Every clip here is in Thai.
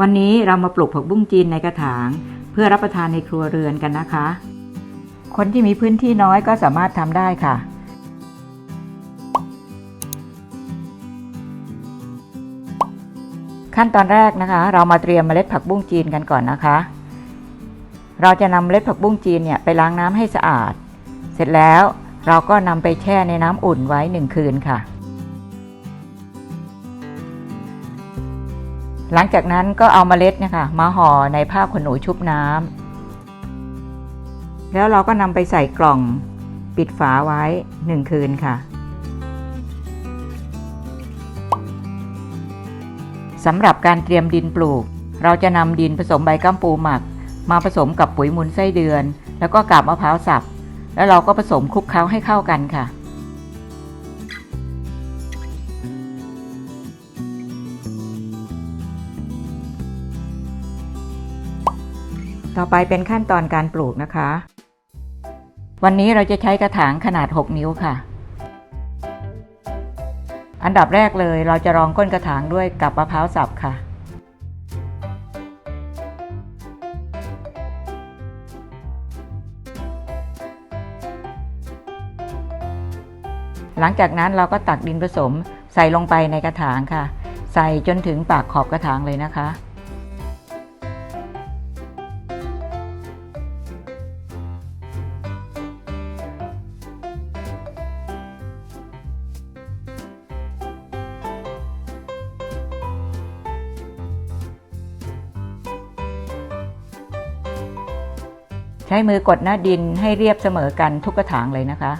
วันนี้เรามาปลูกผักบุ้งจีนในกระถาง เพื่อรับประทานในครัวเรือนกันนะคะ คนที่มีพื้นที่น้อยก็สามารถทำได้ค่ะ ขั้นตอนแรกนะคะ เรามาเตรียมเมล็ดผักบุ้งจีนกันก่อนนะคะ เราจะนำเมล็ดผักบุ้งจีนเนี่ยไปล้างน้ำให้สะอาด เสร็จแล้วเราก็นำไปแช่ในน้ำอุ่นไว้หนึ่งคืนค่ะ หลังจากนั้นก็เอาเมล็ดเนะคะมาห่อในผ้าขนหนูชุบน้ำแล้วเราก็นำไปใส่กล่องปิดฝาไว้หนึ่งคืนค่ะสำหรับการเตรียมดินปลูก เราจะนำดินผสมใบกัมปูหมัก มาผสมกับปุ๋ยมูลไส้เดือน แล้วก็กาบมะพร้าวสับ แล้วเราก็ผสมคลุกเคล้าให้เข้ากันค่ะ ต่อไปเป็นขั้นตอนการปลูกนะคะ วันนี้เราจะใช้กระถางขนาด 6 นิ้วค่ะ อันดับแรกเลยเราจะรองก้นกระถางด้วยกับมะพร้าวสับค่ะ หลังจากนั้นเราก็ตักดินผสมใส่ลงไปในกระถางค่ะ ใส่จนถึงปากขอบกระถางเลยนะคะ ช้มือกดหน้าดินให้เรียบเสมอกันทุกกระถางเลยนะคะ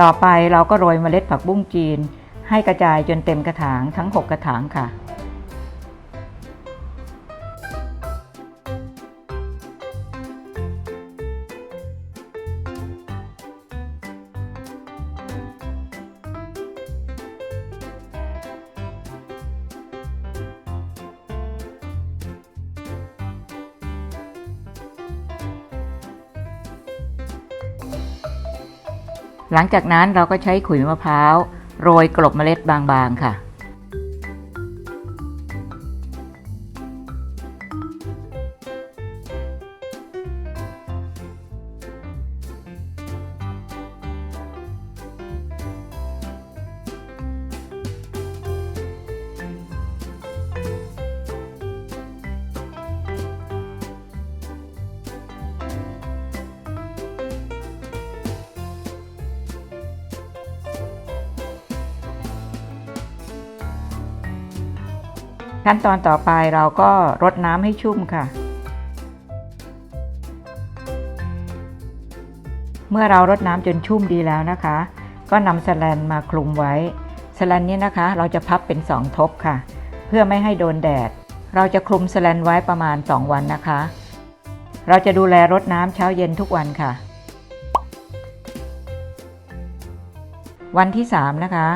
ต่อไปเราก็โรยเมล็ดผักบุ้งจีน ให้กระจายจนเต็มกระถางทั้ง 6 กระถางค่ะ หลังจากนั้นเราก็ใช้ขุยมะพร้าว โรยกลบเมล็ดบางๆค่ะ ขั้นตอนต่อไปเราก็รดน้ำให้ชุ่มค่ะ เมื่อเรารดน้ำจนชุ่มดีแล้วนะคะ ก็นำสแลนมาคลุมไว้สแลนนี้นะคะ เราจะพับเป็นสองทบค่ะ เพื่อไม่ให้โดนแดด เราจะคลุมสแลนไว้ประมาณ 2 วันนะคะ เราจะดูแลรดน้ำเช้าเย็นทุกวันค่ะ วันที่ 3 นะคะ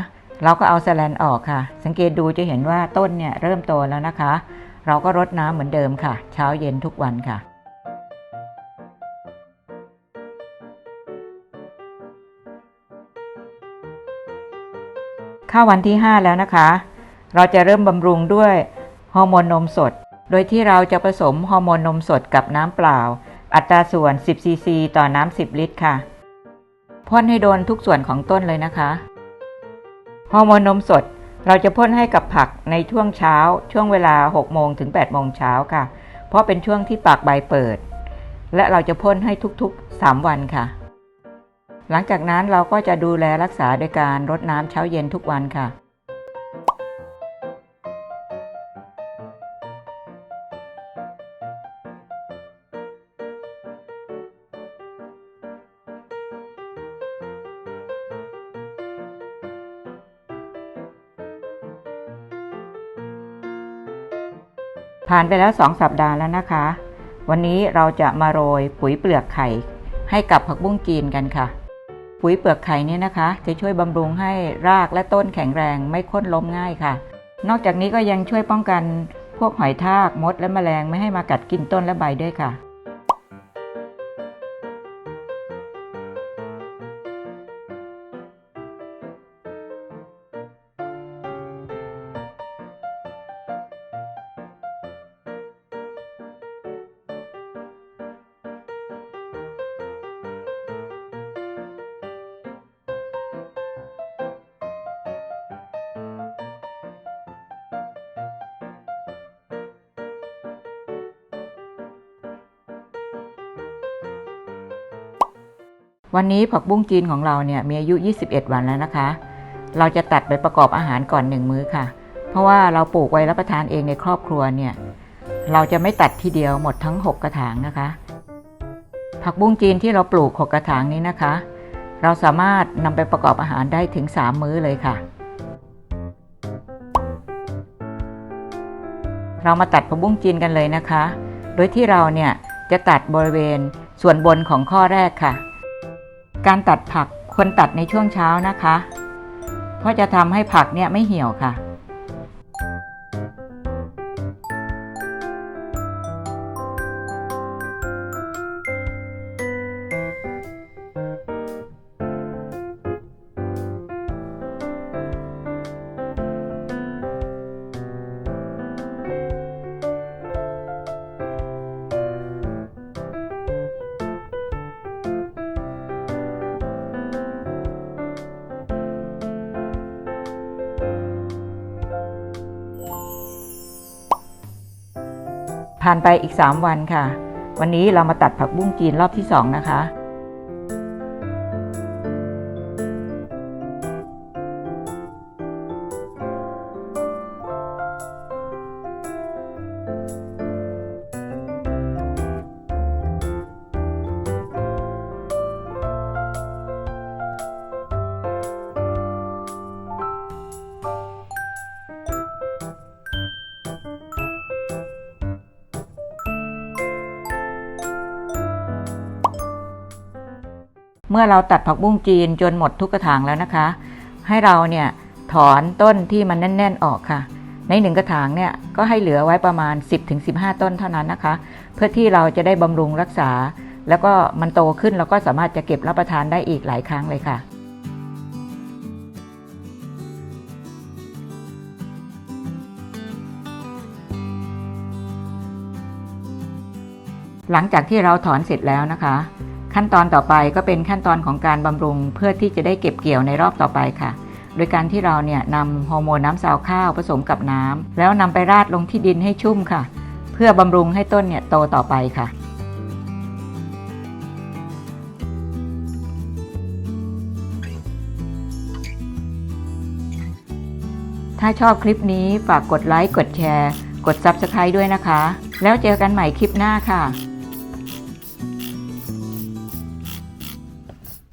เราก็เอาสแลนออกค่ะ สังเกตดูจะเห็นว่าต้นเนี่ยเริ่มโตแล้วนะคะ เราก็รดน้ำเหมือนเดิมค่ะ เช้าเย็นทุกวันค่ะเข้าวันที่ 5 แล้วนะคะ เราจะเริ่มบำรุงด้วยฮอร์โมนนมสด โดยที่เราจะผสมฮอร์โมนนมสดกับน้ำเปล่า อัตราส่วน 10 ซีซี ต่อน้ำ 10 ลิตรค่ะพ่นให้โดนทุกส่วนของต้นเลยนะคะ ฮอร์โมนนมสดเราจะพ่นให้กับผักในช่วงเช้า ช่วงเวลา 6 โมงถึง 8 โมงเช้าค่ะ เพราะเป็นช่วงที่ปากใบเปิด และเราจะพ่นให้ทุกๆ 3 วันค่ะ หลังจากนั้นเราก็จะดูแลรักษาโดยการรดน้ำเช้าเย็นทุกวันค่ะ ผ่านไปแล้ว 2 สัปดาห์แล้วนะคะ วันนี้เราจะมาโรยปุ๋ยเปลือกไข่ ให้กับผักบุ้งจีนกันค่ะ ปุ๋ยเปลือกไข่นี่นะคะ จะช่วยบำรุงให้รากและต้นแข็งแรงไม่ค้นล้มง่ายค่ะ นอกจากนี้ก็ยังช่วยป้องกันพวกหอยทากมดและแมลงไม่ให้มากัดกินต้นและใบด้วยค่ะ วันนี้ผักบุ้งจีนของเราเนี่ยมีอายุ 21 วันแล้วนะคะ เราจะตัดไปประกอบอาหารก่อนหนึ่งมื้อค่ะ เพราะว่าเราปลูกไว้รับประทานเองในครอบครัวเนี่ย เราจะไม่ตัดทีเดียวหมดทั้ง 6 กระถางนะคะ ผักบุ้งจีนที่เราปลูก 6 กระถางนี้นะคะ เราสามารถนำไปประกอบอาหารได้ถึง 3 มื้อเลยค่ะ เรามาตัดผักบุ้งจีนกันเลยนะคะ โดยที่เราเนี่ยจะตัดบริเวณส่วนบนของข้อแรกค่ะ การตัดผักควรตัดในช่วงเช้านะคะ เพราะจะทำให้ผักเนี่ยไม่เหี่ยวค่ะ ผ่านไปอีก 3 วันค่ะ วันนี้เรามาตัดผักบุ้งจีนรอบที่ 2 นะคะ เมื่อเราตัดผักบุ้งจีนจนหมดทุกกระถางแล้วนะคะ ให้เราเนี่ยถอนต้นที่มันแน่น ๆออกค่ะ ในหนึ่งกระถางเนี่ยก็ให้เหลือไว้ประมาณ 10-15 ต้นเท่านั้นนะคะ เพื่อที่เราจะได้บำรุงรักษา แล้วก็มันโตขึ้นเราก็สามารถจะเก็บรับประทานได้อีกหลายครั้งเลยค่ะหลังจากที่เราถอนเสร็จแล้วนะคะ ขั้นตอนต่อไปก็เป็นขั้นตอนของการบำรุงเพื่อที่จะได้เก็บเกี่ยวในรอบต่อไปค่ะ โดยการที่เราเนี่ยนำฮอร์โมนน้ำซาวข้าวผสมกับน้ำแล้วนำไปราดลงที่ดินให้ชุ่มค่ะ เพื่อบำรุงให้ต้นเนี่ยโตต่อไปค่ะถ้าชอบคลิปนี้ฝากกดไลค์ กดแชร์ กด Subscribe ด้วยนะคะ แล้วเจอกันใหม่คลิปหน้าค่ะ